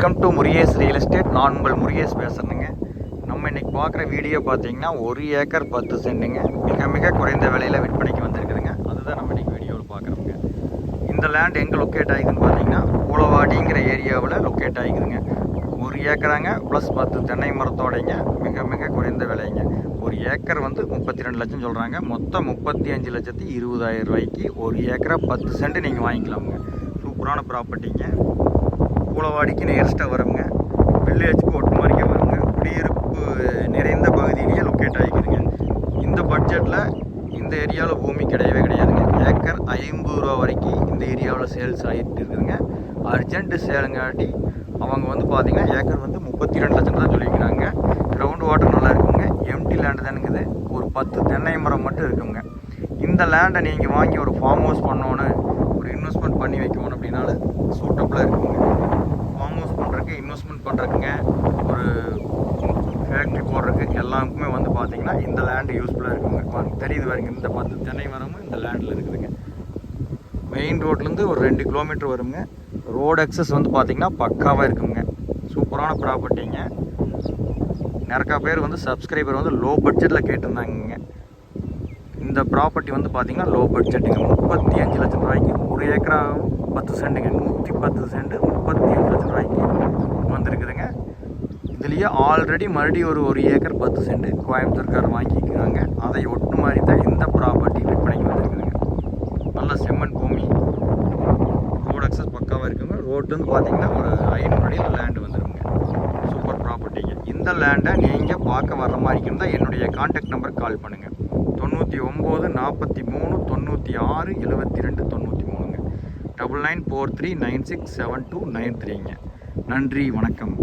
Welcome to Murugesh real estate நான் உங்கள் முருகேஷ் பேசுகிறேங்க நம்ம இன்றைக்கி பார்க்குற வீடியோ பார்த்தீங்கன்னா ஒரு ஏக்கர் பத்து சென்ட்டுங்க. மிக மிக குறைந்த விலையில் விற்பனைக்கு வந்திருக்குதுங்க. அதுதான் நம்ம இன்றைக்கி வீடியோவில் பார்க்குறோங்க. இந்த லேண்ட் எங்கே லொக்கேட் ஆகிக்குதுன்னு பார்த்தீங்கன்னா பூலவாடிங்கிற ஏரியாவில் லொக்கேட் ஆகிக்குதுங்க ஒரு ஏக்கராங்க ப்ளஸ் பத்து தென்னை மரத்தோடைங்க மிக மிக குறைந்த விலைங்க. ஒரு ஏக்கர் வந்து முப்பத்தி ரெண்டு லட்சம் சொல்கிறாங்க மொத்தம் முப்பத்தி அஞ்சு லட்சத்தி இருபதாயிரம் ரூபாய்க்கு ஒரு ஏக்கரை பத்து சென்ட் நீங்கள் வாங்கிக்கலாமுங்க. சூப்பரான ப்ராப்பர்ட்டிங்க பூலவாடிக்கு நியரஸ்ட்டாக வருங்க. வில்லேஜ்க்கு ஒட்டுமாரிக்க வருங்க. குடியிருப்பு நிறைந்த பகுதியிலேயே லொக்கேட் ஆகிக்குதுங்க. இந்த பட்ஜெட்டில் இந்த ஏரியாவில் பூமி கிடையவே கிடையாதுங்க. ஏக்கர் ஐம்பது ரூபா வரைக்கும் இந்த ஏரியாவில் சேல்ஸ் ஆகிட்டு இருக்குதுங்க. அர்ஜென்ட்டு சேலுங்காட்டி அவங்க வந்து பார்த்தீங்கன்னா ஏக்கர் வந்து முப்பத்தி ரெண்டு லட்சம் தான் சொல்லிக்கிறாங்க கிரவுண்ட் வாட்டர் நல்லா இருக்குங்க. எம்டி லேண்டு தானுங்குது. ஒரு பத்து தென்னை மரம் மட்டும் இருக்குங்க. இந்த லேண்டை நீங்கள் வாங்கி ஒரு ஃபார்ம் ஹவுஸ் பண்ணணும் ஒரு இன்வெஸ்ட்மெண்ட் பண்ணி வைக்கணும் அப்படின்னாலும் சூட்டபுளாக இருக்குங்க. பண்ணுறதுக்கு இன்வெஸ்ட்மெண்ட் பண்ணுறதுக்குங்க ஒரு ஃபேக்ட்ரி போடுறதுக்கு எல்லாருக்குமே வந்து பார்த்தீங்கன்னா இந்த லேண்டு யூஸ்ஃபுல்லாக இருக்குங்க. தெரியுது பாருங்க இந்த பத்து தென்னை மரமும் இந்த லேண்டில் இருக்குதுங்க. மெயின் ரோட்லேருந்து ஒரு ரெண்டு கிலோமீட்டர் வருங்க. ரோடு அக்சஸ் வந்து பார்த்தீங்கன்னா பக்காவாக இருக்குங்க. சூப்பரான ப்ராப்பர்ட்டிங்க நிறையா பேர் வந்து சப்ஸ்கிரைபர் வந்து லோ பட்ஜெட்டில் கேட்டிருந்தாங்கங்க. இந்த ப்ராப்பர்ட்டி வந்து பார்த்தீங்கன்னா லோ பட்ஜெட்டுங்க முப்பத்தி அஞ்சு லட்சம் ரூபாய்க்கு. ஒரு ஏக்கராகவும் பத்து சென்ட்டுங்க நூற்றி பத்து சென்ட் முப்பத்தி அஞ்சு லட்சம் ரூபாய்க்கு வந்திருக்குதுங்க இதுலேயே ஆல்ரெடி மறுபடியும் ஒரு ஒரு ஏக்கர் பத்து சென்ட் கோயம்புத்தூர்கார் வாங்கிக்கிறாங்க. அதை ஒட்டு மாதிரி தான் இந்த ப்ராப்பர்ட்டி விற்பனைக்கு வந்திருக்குதுங்க. நல்ல செம்மண் பூமி. ரோடு அக்சஸ் பக்காவாக இருக்குங்க. ரோட்டு வந்து பார்த்தீங்கன்னா ஒரு ஐநூறு அடியில் லேண்டு வந்துடுங்க சூப்பர் ப்ராப்பர்ட்டிங்க இந்த லேண்டை நீங்கள் பார்க்க வர மாதிரி இருந்தால் என்னுடைய கான்டாக்ட் நம்பர் கால் பண்ணுங்கள் தொண்ணூற்றி ஒம்பது நாற்பத்தி மூணு தொண்ணூற்றி ஆறு எழுபத்தி ரெண்டு தொண்ணூற்றி மூணுங்க. Double nine four three nine six seven two nine த்ரீங்க நன்றி வணக்கம்.